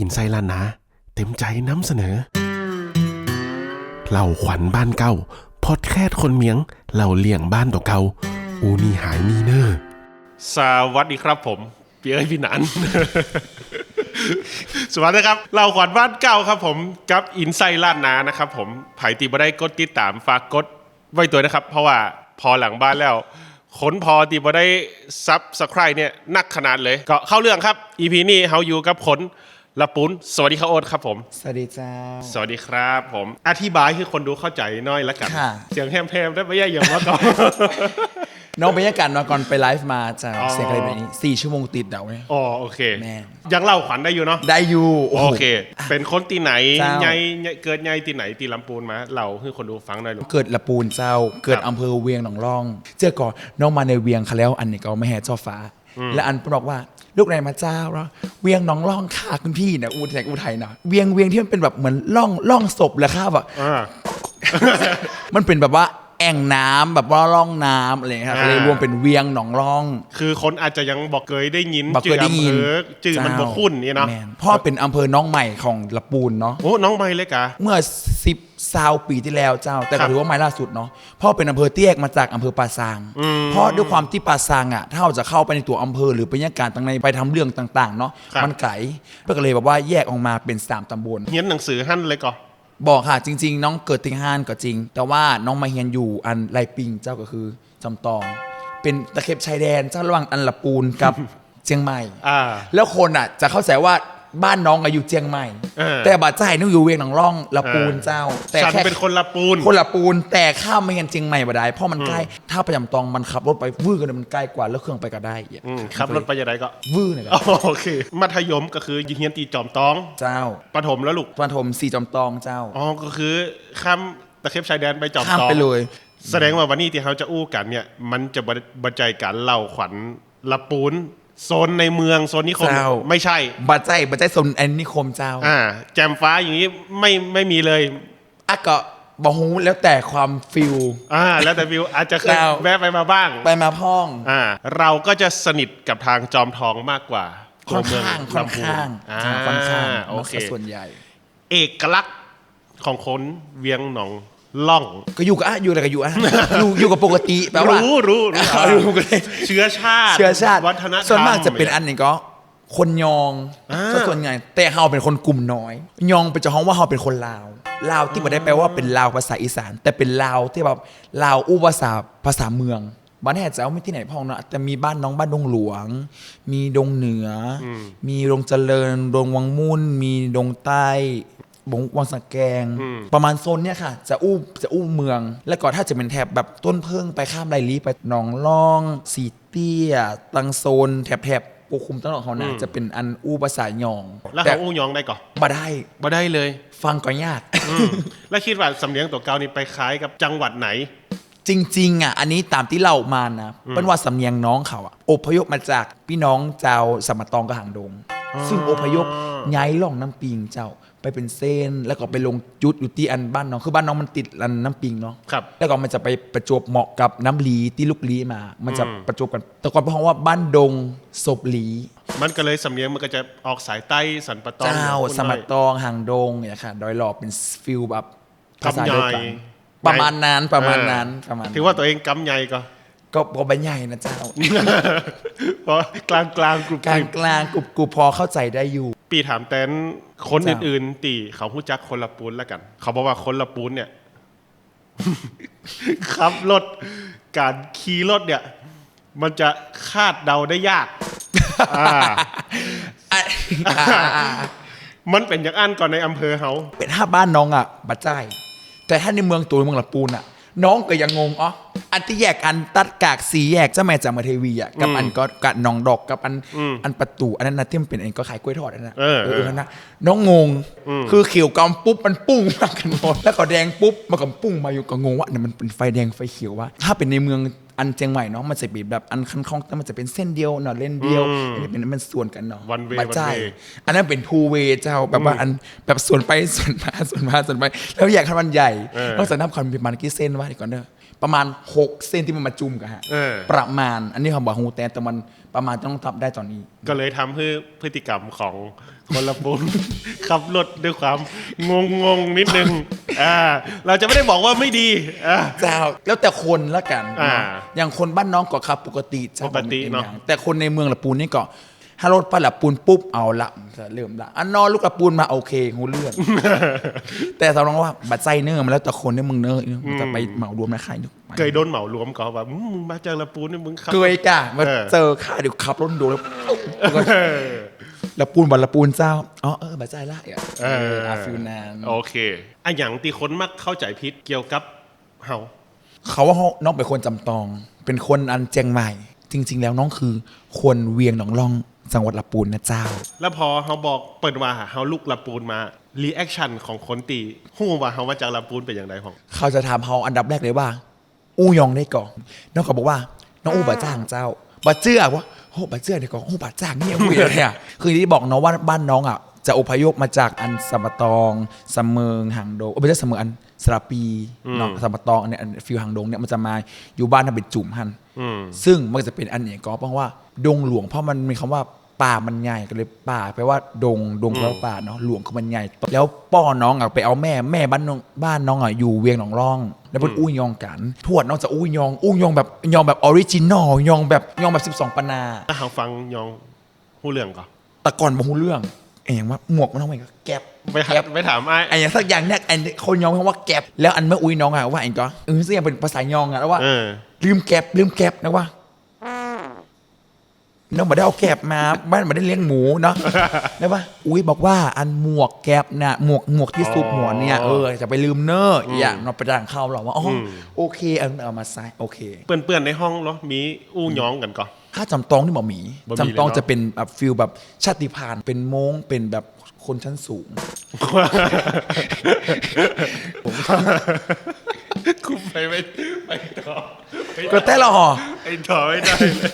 อินไซลานนา เต็มใจนำเสนอเล่าขวัญบ้านเก่าพอดแคสต์คนเมียงเล่าเลี่ยงบ้านตัวเก่าอูนี่หายมีเนอร์สวัสดีครับผมพี่เอ้ยพี่หนันสวัสดีครับ เราขวัญบ้านเก่าครับผมกับอินไซด์ลานนานะครับผมไผ่ตีบ่ได้กดติดตามฝากกดไว้ตัวนะครับ เพราะว่าพอหลังบ้านแล้วขนพอตีบ่ได้ซับสไครเนี่ยนักขนาดเลย ก็เข้าเรื่องครับ EP นี้เฮาอยู่กับขน ละปุ้นสวัสดีครับโอ๊ตครับผม สวัสดีเจ้า สวัสดีครับผม อธิบายให้คนดูเข้าใจหน้อยละกัน ค่ะ เสียงแฮมๆได้ไม่แย่อย่างว่าก่อน น้องบรรยากาศมาก่อนไปไลฟ์มาเจ้าอ๋อ เสียงอะไรแบบนี้สี่ชั่วโมงติดเดาเนี่ยอ๋อโอเค แม่ ยังเล่าขวัญได้อยู่เนาะได้อยู่โอ้โหโอเค เป็นคนที่ไหนเจ้า ไงเกิดไงที่ไหนที่ลำปูนมาเล่าให้คนดูฟังหน่อยลูก เกิดละปูนเจ้า เกิดครับอำเภอเวียงหนองร่อง เจอก่อนน้องมาในเวียงเขาแล้วอันนี้ก็ไม่แห่เจ้าฟ้า และอันบอกว่า ลูกไหนมาเจ้าแล้วเวียงหนองร่องค่ะคุณพี่นะอูแทกอูไทยนะเวียงเวียงที่มันเป็นแบบเหมือนร่องร่องศพเลยครับอะอ่ามันเป็นแบบว่าแอ่งน้ำแบบว่าร่องน้ำอะไรอย่างเงี้ยครับอ่าก็เลยรวมเป็นเวียงหนองร่อง คือคนอาจจะยังบอกเคยได้ยินบอกเคยได้ยินอำเภอจื่อมันบอกคุ้นนี่เนาะแม่เพราะเป็นอำเภอน้องใหม่ของละปูนเนาะโอ้น้องใบเลยกะเมื่อสิบ ซาวปีที่แล้วเจ้า แต่ครัก็บถือว่าไม่ล่าสุดเนาะเพราะเป็นอำเภอเตี้ยกมาจากอำเภอป่าซางอืมเพราะด้วยความที่ป่าซางอะถ้าเราจะเข้าไปในตัวอำเภอหรือบรรยากาศต่างในไปทำเรื่องต่าง ๆ เนาะครับมันไกลก็เลยแบบว่าแยกออกมาเป็นสามตำบลเฮียนหนังสือหั่นเลยก่อบอกค่ะจริง ๆ น้องเกิดติงฮานก็จริง แต่ว่าน้องมาเฮียนอยู่อันไรปิงเจ้าก็คือจำตอง เป็นตะเข็บชายแดนเจ้าระหว่างอันละปูนกับเชียงใหม่อ่าแล้วคนอะจะเข้าใจว่า บ้านน้องอะอยู่เชียงใหม่ เออ แต่บัดใจนึกอยู่เวียงหนองร่องละปูนเจ้า แต่ฉันแค่เป็นคนละปูน คนละปูนแต่ข้ามไม่เห็นเชียงใหม่บ่ได้เพราะมันใกล้ถ้าประจำตองมันขับรถไปวื้อกันมันใกล้กว่าแล้วเครื่องไปก็ได้อืมขับรถไปยังไงก็วื้อเนี่ยอ๋อโอเค มัธยมก็คือเฮียนตีจอมตองเจ้าประถมแล้วลูกปฐมสี่จอมตองเจ้าอ๋อ ก็คือข้ามตะเข็บชายแดนไปจอมข้ามตอง ไปเลย แสดงว่าวันนี้ที่เขาจะอู้กันเนี่ย มันจะบรบรรจัยการเล่าขวัญละปูน โซนในเมืองโซนนิคม เจ้า ไม่ใช่ บัดใจบัดใจสนแอนนิคมเจ้าอ่า แจมฟ้าอย่างนี้ไม่ไม่มีเลย อะก็บอกฮูแล้วแต่ความฟิล อ่า แล้วแต่วิวอาจจะเคยเจ้าแวะไปมาบ้าง ไปมาพ้อง อ่า เราก็จะสนิทกับทางจอมทองมากกว่าค่อนตัวเมืข้างลำค่อนพูข้างอ่าเจ้าค่อนข้างโอเคมันก็ส่วนใหญ่ เอกลักษณ์ของคนเวียงหนอง ล่อง ก็อยู่กับอะอยู่อะไรก็อยู่อะอยู่อยู่กับปกติแปลว่ารู้รู้รู้อ่ารู้กันเลยเชื้อชาติเชื้อชาติวัฒนธรรมส่วนมากจะเป็นอันนี้ก็ คนยองอ่าซะส่วนใหญ่แต่เฮาเป็นคนกลุ่มน้อย ยองเป็นเจ้าของว่าเฮาเป็นคนลาวลาวที่ไม่ได้แปลว่าเป็นลาวภาษาอีสาน แต่เป็นลาวที่แบบลาวอู้ภาษาภาษาเมืองบ้านแห่จะเอาไม่ที่ไหนพ้องเนาะแต่มีบ้านน้องบ้านดงหลวง มีดงเหนืออมีดงเจริญดงวังมุ่น มีดงใต้ บงวังสักแกง ประมาณโซนเนี่ยค่ะ จะอู้จะอู้เมือง แล้วก็ถ้าจะเป็นแถบแบบต้นเพิ่งไปข้ามไรลีไปหนองล่อง สีเตี้ยตังโซนแถบแถบปกคลุมตลอดเขานะจะเป็นอันอู้ภาษาหยองแล้วแต่เขาอู้ยองได้ก่อนบ่ได้บ่ได้เลย ฟังก็ยากอืมแล้วคิดว่าสำเนียงตัวเกานี่ไปคล้ายกับจังหวัดไหนจริงๆอะอันนี้ตามที่เล่ามานะเป็นว่าสำเนียงน้องเขาอะอพยพมาจากพี่น้องเจ้าสมตองกับหางดง ซึ่งอพยพย้ายล่องน้ำปิงเจ้า ไปเป็นเส้น แล้วก็ไปลงจุดอยู่ที่อันบ้านน้องคือบ้านน้องมันติดอันน้ำปิงเนาะครับ แล้วก็มันจะไปประจวบเหมาะกับน้ำลีที่ลูกลีมา มันจะประจวบกัน แต่ก่อนเพราะว่าบ้านดงศพลี มันก็เลยสำเนียงมันก็จะออกสายใต้สันปะตองเจ้าคุณสหน่มัอยตองหางดงเนี่ยค่ะดอยหลอบเป็นฟิลแบบภาษาเดียวกันกำใหญ่ประมาณนั้นประมาณนั้นประมาณถือว่าตัวเองกำใหญ่ก็ ก็ก็บรรยายนะเจ้า เพราะกลางกลางๆกลุ่มกลางกลางกรุบกรุบพอเข้าใจได้อยู่ ปีถามแตนคนจ้ะอื่นๆ ตีเขาหู้จักคนละปูนแล้วกัน เขาบอกว่าคนละปูนเนี่ยขับรถการขี่รถเนี่ย มันจะคาดเดาได้ยากอ่าอะมันเป็นอย่างอันก่อนในอำเภอเขาเป็นถ้าบ้านน้องอะบัดใจายแต่ถ้าในเมืองตัวเมืองละปูนอะ น้องก็ยังงงอ๋อ อันที่แยกอันตัดกากสีแยกเจ้าแม่จามเทวีอะกับอันก็กัหนองดอกกับอันอันประตูอันนั้นนะที่มันเป็นอันก็ขายกล้วยทอดอันนั้นนะเออเออนั่นนะน้องงงคือเขียวกำปุ๊บมันปุ้งมากันหมดแล้วก็แดงปุ๊บมันก็ปุ้งมาอยู่ก็งงว่าเนี่ยมันเป็นไฟแดงไฟเขียววะถ้าเป็นในเมืองอันเชียงใหม่เนาะมันจะเป็นแบบอันคันคลองแต่มันจะเป็นเส้นเดียวเนาะเลนเดียวอันนี้เป็นมันส่วนกันเนาะ One way บัดใจาย one way อันนั้นเป็น two way เจ้าแบบว่าอันแบบส่วนไปส่วนมาส่วนมาส่วนไป แล้วอยากให้มันใหญ่เออนอกจากนับความเป็นมันกี่เส้นว่าเดี๋ยวก่อนเด้อ ประมาณ 6 เซนที่มันมาจุ่มกันฮะเออ ประมาณอันนี้เขาบอกฮูแต่แต่มันประมาณต้องทำได้ตอนนี้ ก็เลยทำให้พฤติกรรมของคนละปุน ขับรถด้วยความงงงงๆนิดนึงอ่าเราจะไม่ได้บอกว่าไม่ดีอ่า เจ้าแล้วแต่คนละกันอ่าเนาะอย่างคนบ้านน้องก็ขับปกติจ้ปกติเนาะอย่งแต่คนในเมืองละปูนนี่ก็ ถ้ารถไปละปูนปุ๊บเอาละจะเริ่มละอันนอนลูกละปูนมาโอเคหูเรื่องแต่สำหรับว่าบัตรใจเนื้อมันแล้วแต่คนในเมืองเนื้อะมันจะไปเหมารวมนะใครนึกเคยโดนเหมารวมก็ว่าอืมมึงมาจากละปูนนี่มึงขับเคยกะมาเออเจอข้าเดี๋ยวขับรถดูแล้วเออละปูนบัตรละปูนเจ้าอ๋อเออบัตรใจละอะเอออาฟิลนานโอเคอะอย่างที่คนมักเข้าใจผิดเกี่ยวกับเฮาเขาว่าเขาน้องเป็นคนจำตอง เป็นคนอันเจียงใหม่ จริง ๆ แล้วน้องคือคนเวียงหนองล่อง จังหวัดละปูนนะเจ้า แล้วพอเฮาบอกเปิดว่าเฮาลูกละปูนมารีแอคชั่นของคนตีฮู้ว่าเฮามาจากละปูนเป็นอย่างไรของเขาจะถามเขาอันดับแรกเลยว่า อู้ยองได้ก่อนน้องก็บอกว่า น้องอู้บาจ้างเจ้าบาเจือว่าโอ้บาเจือเดี๋ยวก่อนโอ้บาจ้างนี่ยังคุยอะไรอะคือที่บอกน้องว่าบ้านน้องอะจะอพยพมาจากอันสมปะตองสำเมิงหางโดงเอ้ยไม่ใช่สำเมิงอัน สระปีเนาะสมปะตองอันเนี่ยอันฟิวหางโดงเนี่ยมันจะมาอยู่บ้านทำเป็นจุ่มหันอืมซึ่งมันจะเป็นอันเนี้ยก็เพราะว่า ดงหลวงเพราะมันมีคำว่าป่ามันใหญ่ก็เลยป่าแปลว่าดงดงแปลว่าป่าเนาะหลวงคือมันใหญ่ แล้วป้อน้องอะไปเอาแม่แม่บ้านน้องบ้านน้องอะอยู่เวียงหนองร่อง แล้วเพิ่นอู้ยองกัน ทวดน้องจะอู้ยองอู้ยองแบบยองแบบออริจินอลยองแบบยองแบบ 12ปนาถ้าเฮาฟังยองฮู้เรื่องก็แต่ก่อนบ่ฮู้เรื่อง ไอ้อย่างว่าหมวกมันต้องเป็นแก๊ปไปหาไปถามไอ้ไอ้อย่างสักอย่างเนี่ยไอ้คนยองคำว่าแก๊ปแล้วอันเมื่ออุ้ยน้องอะว่าไอ้ก็เออเสียงเป็นภาษายองอะแล้วว่าเออลืมแก็บลืมแก็บนะว่าน้องมาได้เอาแก็บมาบ้านมาได้เลี้ยงหมูเนาะนะว่าอุ้ยบอกว่าอันหมวกแก็บน่ะหมวกหมวกที่ซุปหัวเนี่ยเออจะไปลืมเนอร์อย่างเราไปด่างเข้าหรอกว่าอ๋ออมโอเคเอาเอามาใส่โอเค เปื่อนๆในห้องเนาะมีอู้ยองกันก็ ถ้าจำตองนี่บ่มีบ่มีจำตองเลยเนอะ จะเป็นแบบฟิลแบบชาติพันธุ์เป็นโม้งเป็นแบบคนชั้นสูงกูไปไม่ไปต่อไม่ได้ก็แต่ละหอ ไปต่อไม่ได้เลย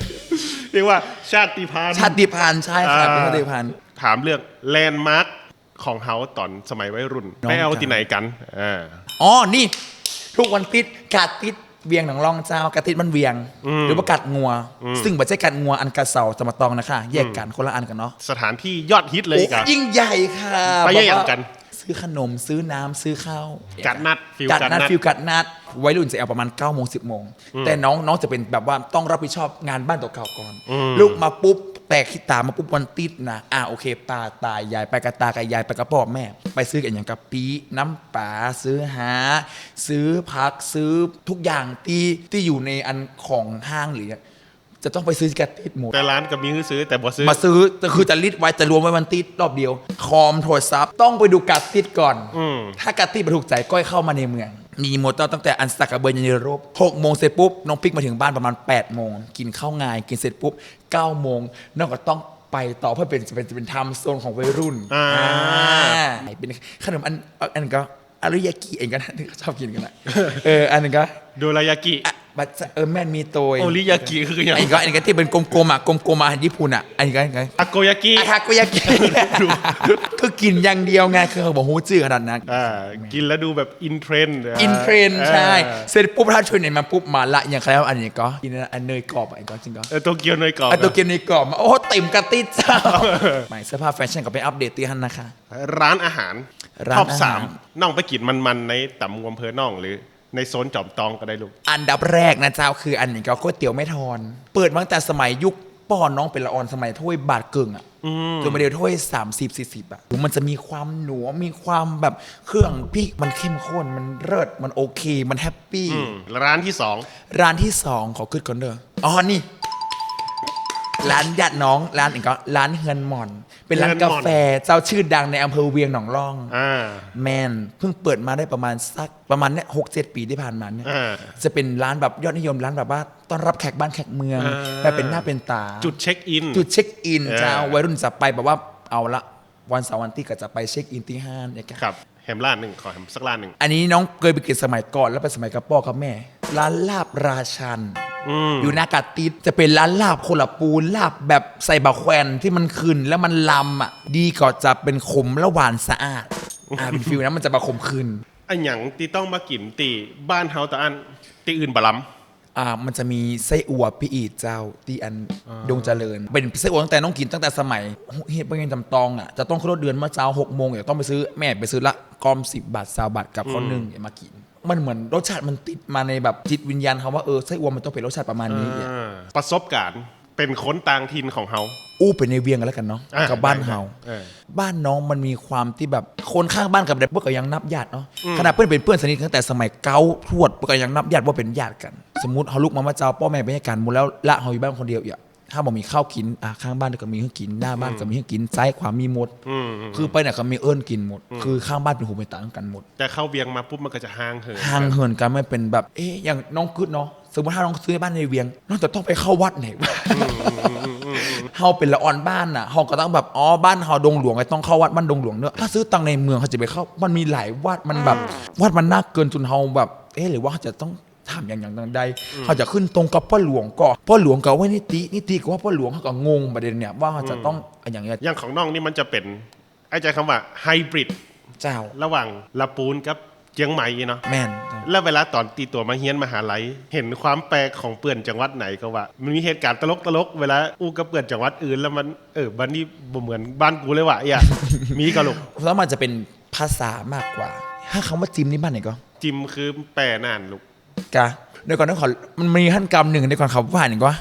เรียกว่าชาติพันธุ์ ชาติพันธุ์ใช่ครับเป็นชาติพันธุ์ ถามเรื่องแลนด์มาร์คของเฮาตอนสมัยวัยรุ่นน้อง ไปเอาจ๋าที่ไหนกันอ่า อ๋อ นี่ ทุกวันติดกาดติด เวียงหนังร่องเจ้ากาดติดมันเวียง หรือว่ากัดงัว ซึ่งบัจใช่กัดงัวอันกระเสาสมตองนะคะแยกกันคนละอันกันเนาะสถานที่ยอดฮิตเลยโอ้กันยิ่งใหญ่ค่ะไปบอกอย่างว่ากัน ซื้อขนมซื้อน้ำซื้อข้าวกัดนัดฟิลกัดกัดนัดนัดฟิลกัดนัดวัยรุ่นจะเอาประมาณ9ก้าโมงสิบโมงแต่น้องน้องจะเป็นแบบว่าต้องรับผิดชอบงานบ้านตัวเก่าก่อนลูกมาปุ๊บ แตกขี้ตามาปุ๊บวันติดนะอ่าโอเคตาตายยายไปกับตากับยายไปกับพ่อแม่ ไปซื้อกันอย่างกะปิน้ำปลาซื้อหา ซื้อผักซื้อทุกอย่างที่ที่อยู่ในอันของห้างหรือจะต้องไปซื้อกระติดหมดแต่ร้านก็มีให้ซื้อแต่บ่ซื้อมาซื้อแต่คือจะลิดไว้จะรวมไว้วันติดรอบเดียว คอมโทรศัพท์ต้องไปดูการติดก่อน อืม ถ้าการติดมาถูกใจก้อยเข้ามาในเมือง มีหมดตั้งแต่อันสักกระเบยยันเยโรบหกโมงเสร็จปุ๊บ น้องปิ๊กมาถึงบ้านประมาณ8ปดโมงกินข้าวงาย กินเสร็จปุ๊บ9ก้าโมงน้องก็ต้องไปต่อเพื่อเป็นเป็นเป็นไทม์โซนของวัยรุ่นอ่าอ่าเป็นขนมอันอันนนก็อารุยากิเองก็นะที่เขาชอบกินกันนะเอออันนึงก็โดรายากิอะ บัตเออแม่นมีโตยโอริยากิคืออย่างอันนี้ก็อันนี้ก็ที่เป็นกลมๆอะกลมๆมาญี่ปุ่นอะอันนี้ก็อันนี้ก็ทาโกยากิอาทาโกยากิคือกินอย่างเดียวไงคือเขาบอกฮู้จื้อขนาดนั้นอ่ากินแล้วดูแบบอินเทรนด์อินเทรนด์ใช่เสร็จปุ๊บถ้าช่วยไหนมาปุ๊บมาละอย่างแล้วอันนี้ก็กินอันเนยกรอบอะอันก็จริงก็เออโตเกียวเนยกรอบอันตัวเกมเนยกรอบมาโอ้โหเต็มกระติดเจ้าใหม่เสื้อผ้าแฟชั่นก็ไปอัปเดตตีฮันนะคะ ร้านอาหารร้านท็อปอาหารสามน้องไปกินมันๆในต่ำงวมเพอน่องหรือ ในโซนจอมตองก็ได้ลูก อันดับแรกนะเจ้าคืออันนี้ก็ก๋วยเตี๋ยวไม่ทอน เปิดมาตั้งแต่สมัยยุคป้อนน้องเป็นละออนสมัยถ้วยบาทเกึ่งอะจนมาเดียวถ้วย30 40อะมันจะมีความหนัวมีความแบบเครื่องพริกมันเข้มข้นมันเลิศมันโอเค มันแฮปปี้อืมร้านที่สองร้านที่สองขอขึ้นก่อนเด้ออ๋อนี่ ร้านญาติน้องร้านอีกก็ร้านเฮือนหมอน เป็นร้านกาแฟเจ้าชื่อดังในอำเภอเวียงหนองร่องอ่าแมนเพิ่งเปิดมาได้ประมาณสักประมาณเนี้ยหกเจ็ดปีที่ผ่านมาเนี่ยอ่า จะเป็นร้านแบบยอดนิยมร้านแบบว่าต้อนรับแขกบ้านแขกเมืองอ่า แบบเป็นหน้าเป็นตา จุดเช็คอิน จุดเช็คอินเออเจ้าวัยรุ่นจะไปแบบว่าเอาละวันเสาร์วันที่ก็จะไปเช็คอินที่ห้างเนี่ยครับแฮมร้านหนึ่งขอแฮมสักร้านหนึ่งอันนี้น้องเคยไปกินสมัยก่อนแล้วไปสมัยกับพ่อกับแม่ ร้านลาบราชัน อืมอยู่หน้ากาดติดจะเป็นร้านลาบคนละปูนลาบแบบใส่บะแควนที่มันขึ้นแล้วมันลำอะดีกว่าจะเป็นขมและหวานสะอาดอ่าเป็นฟิลนะมันจะบะขมขึ้นไออันหยังที่ต้องมากินตีบ้านเฮาตะอันตีอื่นบะล้อ่ามันจะมีไส้อั่วพี่อีเจ้าที่อันดงเจริญ เป็นไส้อั่วตั้งแต่น้องกินตั้งแต่สมัยเฮ็ดเป็นเงินจำตองอะจะต้องขึ้นรถเดือนมาเช้าหกโมงอย่าต้องไปซื้อแม่ไปซื้อละกอมสิบบาทสาบาทกับข้าวนึ่งอย่ามากิน มันเหมือนรสชาติมันติดมาในแบบจิตวิญญาณเขาว่าเออไส้อั่วมันต้องเป็นรสชาติประมาณนี้ำอ่าประสบการณ์เป็นคนต่างถิ่นของเฮาอู้เป็นในเวียงกันแล้วกันเนาะอะกับบ้านได้เฮาเออบ้านน้องมันมีความที่แบบคนข้างบ้านกับเด็กเพื่อนก็ยังนับญาติเนาะขนาดเพื่อนเป็นเพื่อนสนิทตั้งแต่สมัยเก้าทวดเพื่อนก็ยังนับญาติว่าเป็นญาติกัน สมมติเขาลุกมามาเจ้าพ่อแม่ไปให้กันหมดแล้วละเขาอยู่บ้านคนเดียวอย่า ถ้าบอกมีข้าวกินอะข้างบ้านก็มีให้กินหน้าบ้านก็มีให้กินซ้ายขวามีหมด อืมอืมคือไปไหนก็มีเอิ้นกินหมด คือข้างบ้านเป็นหูเป็นตากันหมด แต่เข้าเวียงมาปุ๊บมันก็จะห่างเหินห่างเหินกันไม่เป็นแบบ เอ๊ะอย่างน้องกึดเนาะสมมติถ้าน้องซื้อบ้านในเวียง น้องจะต้องไปเข้าวัดไหนวะเฮาเป็นละอ่อนบ้านน่ะเฮาก็ต้องแบบอ๋อบ้านเฮาดงหลวงไงต้องเข้าวัดบ้านดงหลวงเนอะถ้าซื้อตังในเมืองเขาจะไปเข้ามันมีหลายวัดมันแบบวัดมันน่าเกินจนเฮาแบบ เอ๊ะหรือว่าเขาจะต้อง ทำอย่างอย่างใดเขาจะขึ้นตรงกับพ่อหลวงก็พ่อหลวงก็ว่านิตินิติก็ว่าพ่อหลวงเขาก็งงประเด็นเนี่ยว่าเขาจะต้องอย่างเงี้ยอย่างของน้องนี่มันจะเป็นไอ้ใจคำว่าไฮบริดเจ้าระหว่างละปูนกับเจียงใหม่เนาะแม่นแล้วเวลาตอนตีตัวมาเฮียนมหาลัยเห็นความแปลกของเปื่อนจังหวัดไหนก็ว่า มันมีเหตุการณ์ตลกตลกๆเวลาอู้กับเปื่อนจังหวัดอื่น แล้วมันเออบ้านนี้บ่เหมือนบ้านกูเลยว่ะอย่ามีกะลูกแล้วมันจะเป็นภาษามากกว่าถ้าคำว่าจิมนี่บ้านไหนก็จิมคือแปรนานลูก กะเดี๋ยวก่อนต้องขอมันมีขั้นกรรมหนึ่งเดี๋ยวก่อนเขาผ่านอย่างก็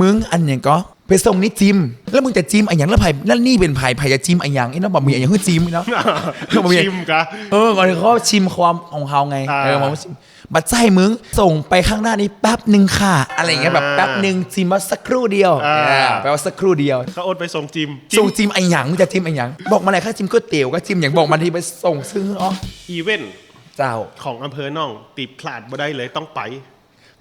มึงอันอย่างก็ไปส่งนี่จิม แล้วมึงจะจิมอันอย่างแล้วไผ่แล้วนี่เป็นไผ่ไผ่จะจิมอันอย่างไอ้น้องบอกมีอันอย่างคือจิมเนาะบอกมีชิมกะเออก่อนเขาชิมความของเขาไงอ่าเออมาชิมบัดใจมึงส่งไปข้างหน้านี้แป๊บหนึ่งค่ะ อะไรอย่างเงี้ยแบบอ่าแป๊บหนึ่งจิมมาสักครู่เดียวอ่าเออแปลว่าสักครู่เดียวเขาโอนไปส่งจิมส่งจิมอันอย่างมึงจะจิมอันอย่างบอกมาเลยค่าจิมก๋วยเตี๋ยวก็จิมอย่างบอกมาทีไปส่งซื้ออ๋ออีเวนต์ เจ้า ของอำเภอน่องติดพลาดบ่ได้เลยต้องไป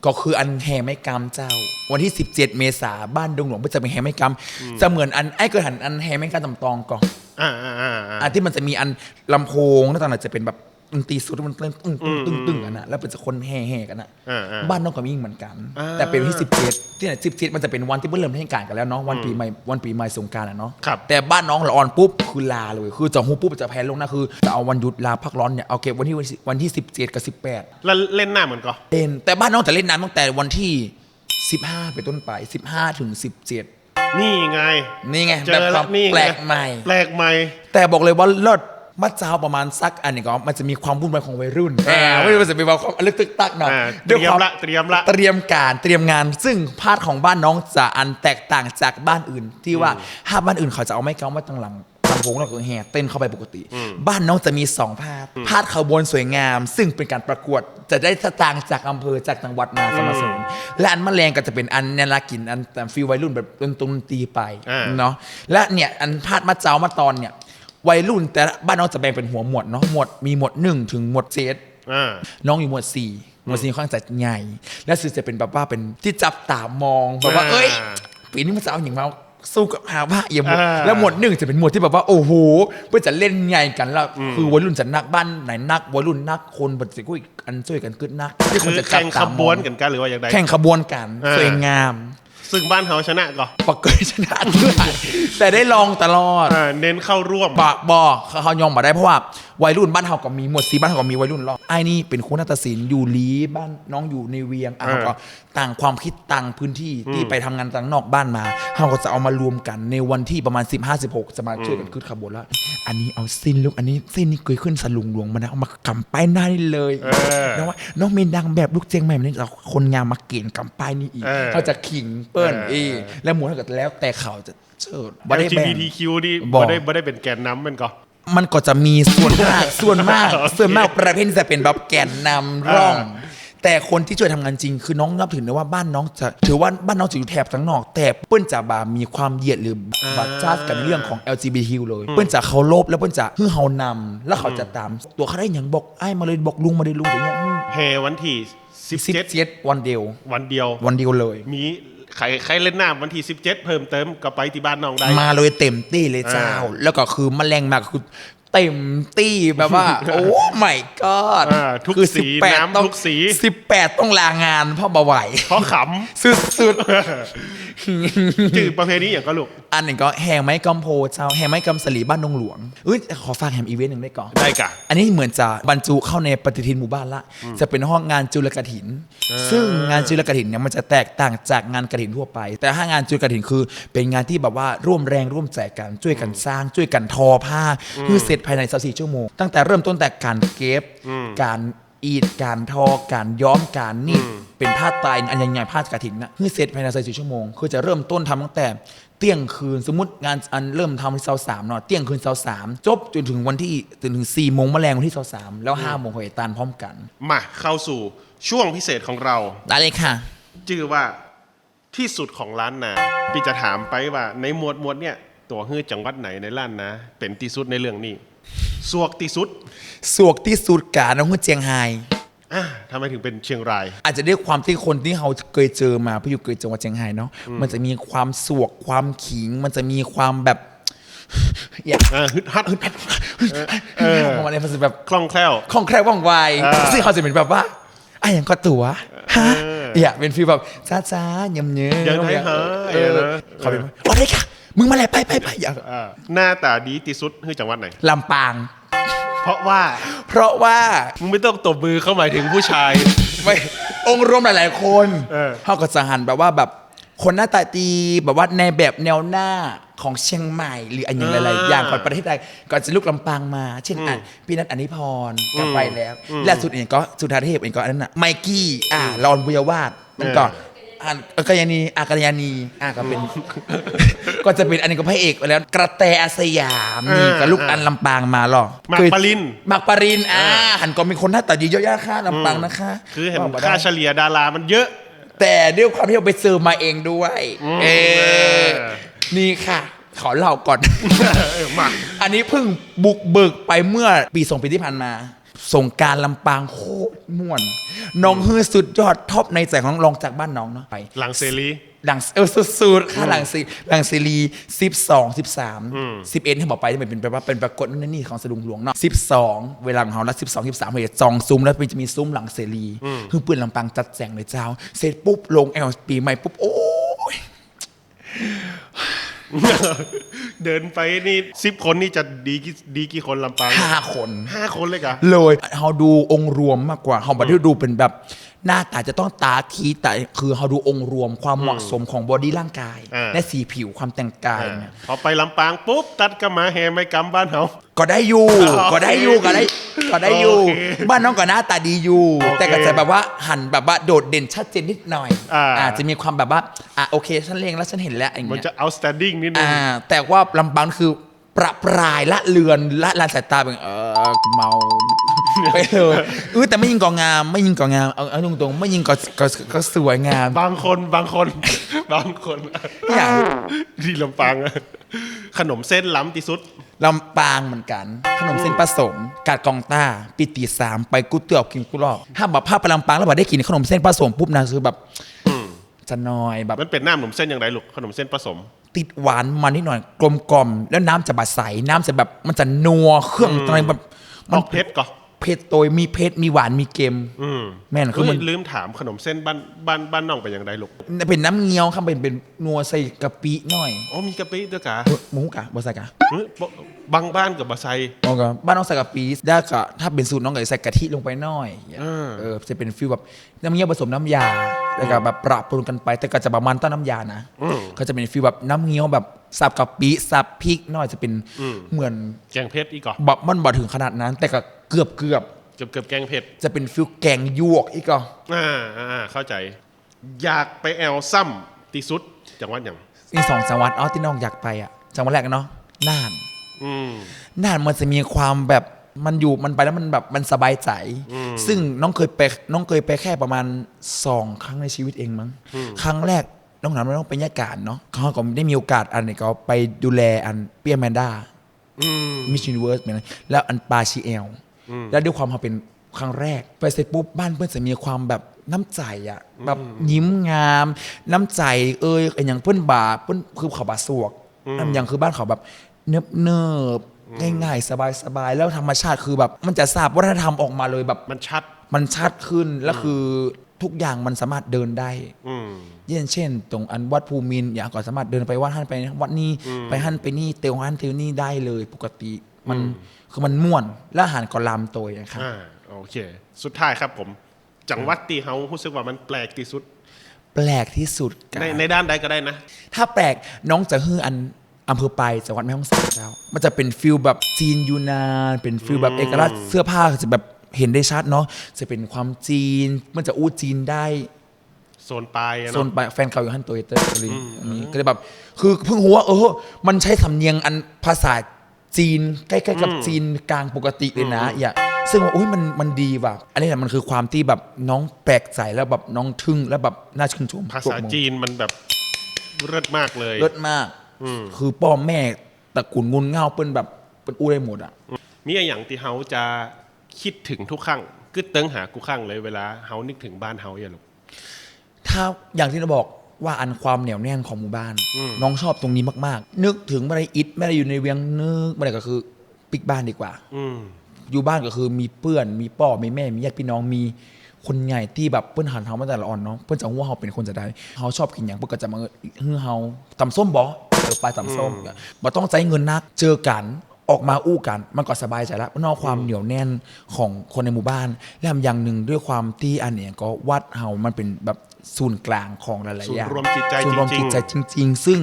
ก็คืออันแห่ไม้กำเจ้า วันที่ 17 เมษาบ้านดงหลวงก็จะเป็นแห่ไม้กำจะเหมือนอันไอ้เกิดหันอันแห่ไม้กำตำตองก่อนอ่าอ่าอ่าอ่า อันที่มันจะมีอันลำโพงนั่นต่างๆจะเป็นแบบ ดนตรีสดที่มันตึ้งตึ้งตึ้งตึ้งตึ้งกันนะแล้วเป็นคนแห่แห่กันนะอ่าอ่าบ้านน้องก็มีเหมือนกัน อ่า แต่เป็นวันที่17ที่ไหน17มันจะเป็นวันที่เพิ่งเริ่มเทศกาลกันแล้วเนาะวันปีใหม่วันปีใหม่สงกรารอะเนาะครับ แต่บ้านน้องละออนปุ๊บคือลาเลย คือจะฮูปุ๊บจะแพ้ลงนะคือจะเอาวันหยุดลาพักร้อนเนี่ยเอาเก็บวันที่วันที่17กับ18แล้วเล่นหน้าเหมือนก็เล่นแต่บ้านน้องจะเล่นน้ำตั้งแต่วันที่ 15 ไปนต้นไป 15 ถึง 17 นี่ไง นี่ไง เจแบบอคแล้วาวมนี่ไงแปลกใหม่ แปลกใหม่ แต่บอกเลยว่าเลิศ มัดเจ้าประมาณสักอันนี้ก็มันจะมีความวุ่นวายของวัยรุ่นอ่าไม่ได้ว่าจะมีความลึกตึกตักหน่อยอ่าเตรียมละเตรียมละ เตรียมการเตรียมงาน ซึ่งพาดของบ้านน้องจะอันแตกต่างจากบ้านอื่น ที่ว่าถ้าบ้านอื่นเขาจะเอาไม้เก้ามาตั้งหลังลำโพงแล้วก็แห่เต้นเข้าไปปกติ บ้านน้องจะมีสองพาดพาดขบวนสวยงาม ซึ่งเป็นการประกวดจะได้สตางค์จากอำเภอจากจังหวัดมาสนับสนและอันมะแมลงก็จะเป็นอันเนลากินอันแต่ฟีลวัยรุ่นแบบดนตรีไปอ่า เนาะและเนี่ยอันพาดมาเจ้ามาตอนเนี่ย วัยรุ่น แต่ละบ้านน้องจะแบ่งเป็นหัวหมวดเนาะหมวดมีหมวดหนึ่งถึงหมวดเจ็ดอ่าน้องอยู่หมวดสี่หมวดสี่ค่อนข้างจะใหญ่ และสื่อจะเป็นแบบว่าเป็นที่จับตามองแบบว่าอ่าเอ้ยปีนี้มันจะเอาอย่างมาสู้กับหาว่าอย่าหมวดอ่าแล้วหมวดหนึ่งจะเป็นหมวดที่แบบว่าโอ้โหเพื่อจะเล่นใหญ่กันแล้วคือวัยรุ่นจะนักบ้านไหนนักวัยรุ่นนักคนบัดสิกุยอันช่วยกันกึดนักที่คคืนอจะจับแข่งตาขมบอวนงกันกันหรือว่าอย่างไรแข่งขบวนกันอ่าสวยงาม ซึ่งบ้านเฮาชนะก็ปกเกยชนะด้วยแต่ได้ลองตลอดอ่าเน้นเข้าร่วมบอบอเขาเขายอมมาได้เพราะว่าวัยรุ่นบ้านเขาก็มีหมวดสีบ้านเขาก็มีวัยรุ่นรอบไอ้นี่เป็นคุณนาฏศิลป์อยู่ลีบ้านน้องอยู่ในเวียงอะเออเขาก็ต่างความคิดต่างพื้นที่ที่ไปทำงานต่างนอกบ้านมาเขาก็จะเอามารวมกันในวันที่ประมาณ 15 16 จะมาช่วยกันขึ้นขบวนแล้ว อันนี้เอาสิ้นลูกอันนี้สิ้นนี่เกยขึ้นสลุงหลวงมานะเอามากำป้ายหน้านี่เลยเออ นะว่าน้องเมนดังแบบลูกเจียงใหม่มันนี่เอาคนงามมาเกณฑ์กำป้ายนี่อีกเออ เขาจะขิงเปิ้ลเออเอเออแล้วหมูถ้าเกิดแล้วแต่เขาจะเชิดบ่ได้แบ่ง LGBTQ นี่บอกบ่ได้บ่ได้เป็นแกนนำมันก็มันก็จะมีส่วนมาก ส่วนมากโอเคส่วนมากประเภทจะเป็นแบบแกนนำร่องอ่าแต่คนที่ช่วยทำงานจริง คือน้องนับถือนะว่าบ้านน้องจะถือว่าบ้านน้องจะอยู่แถบทั้งนอก แต่เปิ้นจะบามีความเหยียดหรือบัตจ้ากันเรื่องของ LGBT เลย เปิ้นจะเคารพแล้วเปิ้นจะฮือเฮานำแล้วเขาจะตาม ตัวเขาได้อย่างบอกไอ้มาเลยบอกลุงมาเลยลุงอย่างเงี้ยแฮวันที่สิบ17เจ็ดวันเดียววันเดียว วันเดียวเลย มี ใครใครเล่นน้ำวันที่17 เพิ่มเติมก็ไปที่บ้านน้องได้ มาเลยเต็มตี้เลยเจ้าอ่าแล้วก็คือแมลงมากคือ เต็มตี้แบบว่า โอ้ไม่ก็อ่าทุกคือสี18น้ำต้องทุกสีสิบแปดต้องลางานเพราะบ่ไหวเพราะขสุดสุดำจือประเพณีอย่างก็ลูก อันหนึ่งก็แห่ไม้กำโพเจ้าแห่ไม้กำสลีบ้านดงหลวงเอ้ยขอฝากแฮมอีเวนต์หนึ่งได้ก่อนได้กะอันนี้เหมือนจะบรรจุเข้าในปฏิทินหมู่บ้านละ จะเป็นห้องงานจุลกถิน ซึ่งงานจุลกถินเนี่ยมันจะแตกต่างจากงานกถินทั่วไป แต่ถ้างานจุลกถินคือ เป็นงานที่แบบว่าร่วมแรงร่วมใจกันช่วยกันสร้างช่วยกันทอผ้าเพื่อเสร็จภายใน24ชั่วโมง ตั้งแต่เริ่มต้นแต่การเก็บ การอีดการทอ การย้อมการนีดเป็นผ้าไตรอันใหญ่ๆผ้ากฐินนะเพื่อเสร็จภายใน24ชั่วโมง คือจะเริ่มต้นทำตั้งแต่เที่ยงคืนสมมติงานอันเริ่มทำที่เสาสามเนาะเที่ยงคืนเสาสามจบจนถึงวันที่จนถึง4โมงแมลงวันที่เสาสามแล้ว5โมงหอยตานพร้อมกัน มาเข้าสู่ช่วงพิเศษของเราได้เลยค่ะชื่อว่าที่สุดของร้านนาพี่จะถามไปว่าในหมวดหมวดเนี่ยตัวฮื้อจังหวัดไหนในร้านนะเป็นที่สุดในเรื่องนี้ สวกที่สุดสวกที่สุดกาน้องเจียงไฮ้อะทำไมถึงเป็นเชียงราย อาจจะด้วยความที่คนที่เขาเคยเจอมาพี่อยู่เคยจังหวัดเชียงไฮ้เนาะมันจะมีความสวกความขิง มันจะมีความแบบ อยากอ่าฮึดฮัดเออประมาณนี้มันจะแบบคล่องแคล่ว คล่องแคล่วว่องไวอ่า ซึ่งเขาจะเป็นแบบว่าไอ้อย่างก็ตัวฮะเอออยากเป็นฟีลแบบจ้าจ้าๆเยิ้มเยิ้มยังไงฮะเออเออเขาเป็นอ๋อได้ค่ะ มึงมาเลยไปไปไปอย่างอ่าหน้าตาดีที่สุดฮื้อจังหวัดไหน ลำปาง เพราะว่าเพราะว่ามึงไม่ต้องตบมือเข้าหมายถึงผู้ชาย ไม่องค์รวมหลาย ๆ คนเออ เขาก็จะหันแบบว่าแบบคนหน้าตาดีแบบว่าในแบบแนวหน้าของเชียงใหม่ หรืออันอย่างหลายๆอย่างของประเทศไทยก็จะลุกลำปางมา เช่นอะพี่นัทอนิพรก็ไปแล้ว และสุดเองก็สุธาเทพเองก็อันนั้นน่ะไมกี้อ่ารอนบุญยวาสมันก็อ่านกัญญานีอากัญญานีอะก็เป็น ก็จะเป็นอันนี้ก็พระเอกไปแล้ว กระแตอาสยามนี่ก็ลูกอันลำปางมาหรอหมากปริน หมากปรินอ่าหันก็มีคนหน้าตาดีเยอะแยะค่ะลำปางนะคะคือเห็นว่าบ่ได้ ค่าเฉลี่ยดารามันเยอะ แต่ด้วยความที่เราไปซื้อมาเองด้วยเออเออ นี่ค่ะ ขอเล่าก่อน เออมา อันนี้เพิ่งบุกเบิกไปเมื่อปีสองปีที่ผ่านมา สงกรารลำปางโคตรม่วน น้องฮือสุดยอดท็อปในใจของรองจากบ้านน้องเนาะไปหลังเซรีหลังเออสุดๆค่ะหลังซีหลังซีรีสิบสองสิบสามสิบเอ็ดที่บอกไปที่มันเป็นแบบว่าเป็นปรากฏนั่นนี่ของสะดุงหลวงเนาะสิบสองเวลาของเขาแล้วสิบสองสิบสามเลยจองซุ้มแล้วมันจะมีซุ้มหลังเซรีคือปืนลำปางจัดแจงเลยเจ้า เสร็จปุ๊บลงแอลปีใหม่ปุ๊บโอ้ย เดินไปนี่สิบคนนี่จะดีกี่ดีกี่คนลำปางห้าคน ห้าคนเลยกะเลยเขาดูองค์รวมมากกว่าเขาไม่ได้ดูเป็นแบบ หน้าตาจะต้องตาทีแต่คือเขาดูองค์รวมความเหมาะสมของบอดี้ร่างกายและสีผิวความแต่งกายเนี่ยพอไปลำปางปุ๊บ ตัดก็มาแฮไม่กำบ้านเขา ก็ได้อยู่ อ๋อก็ได้อยู่ก็ได้ก็ได้อยู่ โอเคบ้านน้องก็หน้าตาดีอยู่ โอเคแต่ก็จะแบบว่าหันแบบว่าโดดเด่นชัดเจนนิดหน่อยอ่า จจะมีความแบบว่าอะโอเคฉันเลี้ยงแล้วฉันเห็นแล้วอย่างมันเงี้ย จะ outstanding นิดนึง อ่าแต่ว่าลำบางคือประปรายละเลือนละลานสายตาเป็นเออเมา ไปเลยเออแต่ไม่ยิงก่องาม ไม่ยิงก่องามเอาเอาตรงๆไม่ยิงก็ก็ก็สวยงามบางคนบางคน บางคนอย่างที่ลำปางอะขนมเส้นล้ำที่สุด ลำปางเหมือนกัน ขนมเส้นผสมกาดกองต้าปิตีสามไปกูเตือบกินกูรอบถ้าแบบภาพไปลำปางแล้วแบบได้กินขนมเส้นผสมปุ๊บนะคือแบบจะนอยแบบมันเป็นน้ำขนมเส้นอย่างไรลูกขนมเส้นผสม ติดหวานมันนิดหน่อยกลมกล่อมแล้วน้ำจะบาดใส น้ำจะแบบมันจะนัวเครื่องอะไรแบบออกเผ็ดก่อน เผ็ดโดยมีเผ็ดมีหวานมีเค็มอืมแม่นคือมันเฮ้ยลืมถามขนมเส้นบ้านบ้านบ้านน้องเป็นอย่างไรลูกเป็นน้ำเงี้ยวครับเป็นเป็นนัวใส่กะปิหน่อยอ๋อมีกะปิด้วยกะเอ้ยหมูกะบ่ใส่กะเฮ้ยบ่บางบ้านกับบะไซอ๋อก็บ้านน้องใส่กะปิได้วก็ถ้าเป็นสูตรน้องก็ใส่กะทิลงไปหน่อยอ่าเออจะเป็นฟิลแบบน้ำเงี้ยวผสมน้ำยา แล้วก็แบบปรับปรุงกันไป แต่ก็จะประมาณต้นน้ำยานะก็จะเป็นฟิลแบบน้ำเงี้ยวแบบสับกะปิสับพริกหน่อยจะเป็นเหมือนแกงเผ็ดอีกก่อนแบบมันบ่ถึงขนาดนั้น แต่ก็เกือบเกือบเกือบเกือบแกงเผ็ดจะเป็นฟิลแกงยวกอีกก็อ่าอ่าเข้าใจ อยากไปแอลซ้ำที่สุดจังหวัดอย่างมีสองจังหวัดอ๋อที่น้องอยากไปอะจังหวัดแรกเนาะน่านอืมน่านมันจะมีความแบบ มันอยู่มันไปแล้วมันแบบมันสบายใจ ซึ่งน้องเคยไปน้องเคยไปแค่ประมาณสองครั้งในชีวิตเองมั้งครั้งแรกน้องหนามน้องเป็นยากาศเนาะเขาก็ได้มีโอกาสอันนี้ก็ไปดูแลอันเปียแมนด้าอืมมิชชันเวิร์สเหมือนกันแล้วอันปาชิเอลแล้วด้วยความเขาเป็นครั้งแรก ไปเสร็จปุ๊บบ้านเพื่อนจะมีความแบบน้ำใจอะแบบยิ้มงาม น้ำใจเอ้ยไอ้อย่างเพื่อนบาเพื่อนคือเขาบาสวกน้ำอย่างคือบ้านเขาแบบเนิบเนิบๆ ง่ายๆ สบายๆ แล้วธรรมชาติคือแบบมันจะทราบวัฒนธรรมออกมาเลยแบบมันชัด มันชัดขึ้นแล้วคือทุกอย่างมันสามารถเดินได้อืมเย่นเช่น ตรงอันวัดภูมินทร์อย่างก็สามารถเดินไปวัดหันไปวัดนี้ไปหันไปนี่เตียวหันเตียวนี่ได้เลยปกติมันคือมันม่วนและอาหารก็ลามตัวอย่างครับอ่าโอเค สุดท้ายครับผม จังหวัดที่เฮารู้สึกว่ามันแปลกที่สุด แปลกที่สุดกันในในด้านใดก็ได้นะ ถ้าแปลกน้องจะฮืออัน อำเภอไปลายจังหวัดแม่ฮ่องสอนแล้วมันจะเป็นฟิลแบบจีนยูนาน เป็นฟิลแบบเอกลักษณ์เสื้อผ้าจะแบบเห็นได้ชัดเนาะจะเป็นความจีนมันจะอู้จีนได้ โซนปลายอะโซนเนาะ ไปแฟนเขาอยู่ฮันโตเอเตอร์อะไรอันนี้ก็เลยแบบ คือเพิ่งรู้ว่าเออ มันใช้สำเนียงอันภาษาจีน ใกล้ๆกับจีนกลางปกติเลยนะอย่าซึ่งว่าอุ้ยมันมันดีว่ะ อันนี้แหละมันคือความที่แบบน้องแปลกใจแล้วแบบน้องทึ่งแล้วแบบน่าชื่นชมภาษาจีนมันแบบเลิศมากเลย เลิศมาก คือพ่อแม่ตระกูลงุนเง่าเปิ้นแบบเปิ้นอู้ได้หมดอะมีอะไรอย่างที่เฮาจะคิดถึงทุกครั้งกึดเติงหากูครั้งเลยเวลาเฮานึกถึงบ้านเฮาอย่าลูกถ้าอย่างที่เราบอกว่าอันความเหนียวแน่นของหมู่บ้าน น้องชอบตรงนี้มากๆ นึกถึงไม่ได้อิดไม่ได้อยู่ในเวียงนึกไม่ได้ก็คือปิกบ้านดีกว่า อืมอยู่บ้านก็คือมีเพื่อนมีพ่อมีแม่มีญาติพี่น้องมี คนใหญ่ที่แบบเปิ้นหันเฮามาแต่ละอ่อนเนาะเปิ้นจะรู้ว่าเฮาเป็นคนจะได้เฮาชอบกินหยังเปิ้นก็จะมาฮือเฮาตำส้มบ่เออปลาตำส้มบ่ต้องใจเงินนักเจอกันออกมาอู้กันมันก็สบายใจแล้วนอกความเหนียวแน่นของคนในหมู่บ้าน และอย่างหนึ่งด้วยความที่อันเนี้ยก็วัดเฮามันเป็นแบบศูนย์กลางของหลายๆอย่างศูนย์รวมจิตใจศูนย์รวมจริจิงตๆใจจริง ๆ ซึ่ง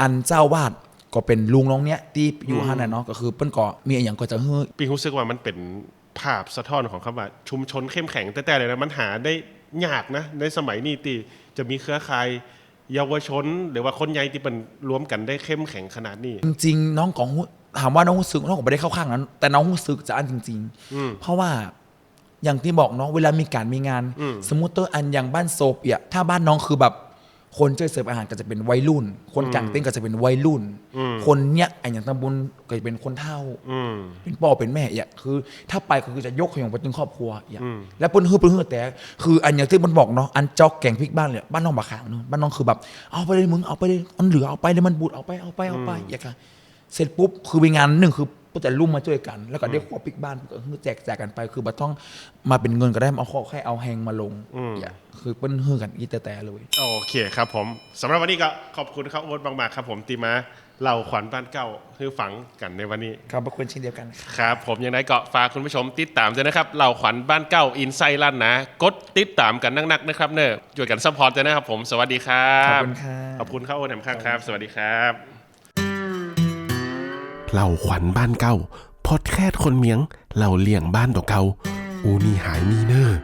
อันเจ้าวาดก็เป็นลุงน้องเนี้ยที่อยู่ฮั่นน่ะเนาะก็คือเปิ้นก็มีอหย่างก็จะเฮ้อปีรู้สึกว่ามันเป็น ภาพสะท้อนของคำว่าชุมชนเข้มแข็งแต่แต่เลยนะมันหาได้ยากนะในสมัยนี้ตีจะมีเครือข่ายเยาวชน หรือว่าคนใหญ่ที่เป็นรวมกันได้เข้มแข็งขนาดนี้ จริงๆน้องของถามว่าน้องรู้สึกน้องก็ไม่ได้เข้าข้างนั้นแต่น้องรู้สึกจะอันจริง ๆ เพราะว่าอย่างที่บอกเนาะเวลามีการมีงาน สมมติตัวอันอย่างบ้านโซเปียถ้าบ้านน้องคือแบบ คนช่วยเสิร์ฟอาหารก็จะเป็นวัยรุ่น คนกลางเต้นก็จะเป็นวัยรุ่น คนเนี้ยไอ้อย่างตำบลก็จะเป็นคนเฒ่าอืมเป็นพ่อเป็นแม่อย่างคือ ถ้าไปก็คือจะยกขยงไปถึงครอบครัวอย่างแล้วเปิ้นฮือเปิ้นฮือแต่คืออันอย่างที่มันบอกเนาะอันจอกแกงพริกบ้านเนี่ยบ้านน้องบาขางเนาะบ้านน้องคือแบบเอาไปเลยมึงเอาไปเลยมันเหลือเอาไปเลยมันบูดเอาไปเอาไปเอาไปอย่างเงี้ยเสร็จปุ๊บคือมีงานหนึ่งคือ ก็จะรุ่มมาช่วยกัน แล้วก็ได้ขวบพริกบ้านก็คือแจกแจกกันไป คือบัต้องมาเป็นเงินก็ได้เอาข้อแค่เอาแหงมาลงอย่างคือเปิ้นฮือกันอีแต่แต่เลยโอเคครับผมสำหรับวันนี้ก็ขอบคุณครับโอ๊ตมากๆครับ ผมตีมาเล่าขวัญบ้านเก่าคือฝังกันในวันนี้ครับขอบคุณเช่นเดียวกันครับ ผมยังไงก็ฝากคุณผู้ชมติดตามด้วยนะครับเหล่าขวัญบ้านเก้าอินไซด์ลั่นนะ กดติดตามกันนักๆนะครับเนอะช่วยกันซัพพอร์ตด้วยนะครับผมสวัสดีครับขอบคุณครับขอบคุณครับโอแหนมข้างครับ สวัสดีครับ เล่าขวัญบ้านเก่าพอดแคสคนเมียงเล่าเลี่ยงบ้านตัวเก่าอูนี่หายมีเนอร์